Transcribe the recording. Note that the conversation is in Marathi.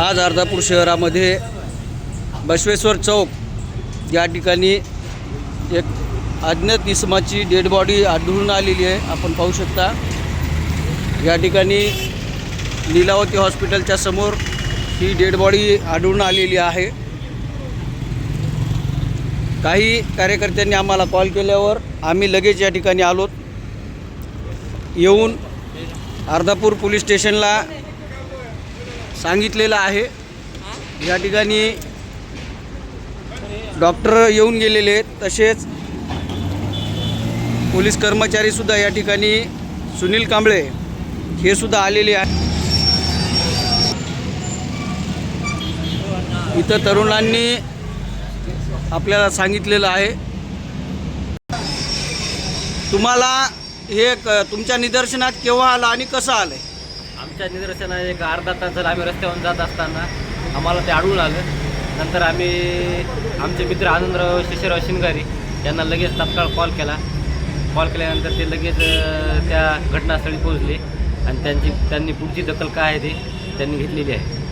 आज अर्धापूर शहरामध्ये बसवेश्वर चौक या ठिकाणी एक अज्ञात इसमाची डेड बॉडी आढळून आलेली आहे. आपण पाहू शकता. या ठिकाणी लीलावती हॉस्पिटलच्या समोर ही डेड बॉडी आढळून आलेली आहे. काही कार्यकर्त्यांनी आम्हाला कॉल केल्यावर आम्ही लगेच या ठिकाणी आलोत. येऊन अर्धापूर पोलीस स्टेशनला सांगितलेलं आहे. या ठिकाणी डॉक्टर येऊन गेलेले आहेत. तसेच पोलीस कर्मचारीसुद्धा या ठिकाणी सुनील कांबळे हे सुद्धा आलेले आहे इथं तरुणांनी आपल्याला सांगितलेलं आहे. तुम्हाला हे क- तुमच्या निदर्शनात केव्हा आलं आणि कसं आलं आहे आमच्या निदर्शनाने एक अर्धा तास झाला आम्ही रस्त्यावरून जात असताना आम्हाला ते आढळून आलं. नंतर आम्ही आमचे मित्र आनंदराव शिशेराव शिंगारी यांना लगेच तात्काळ कॉल केला. कॉल केल्यानंतर ते लगेच त्या घटनास्थळी पोहोचले आणि त्यांची त्यांनी पुढची दखल काय आहे ते त्यांनी घेतलेली आहे.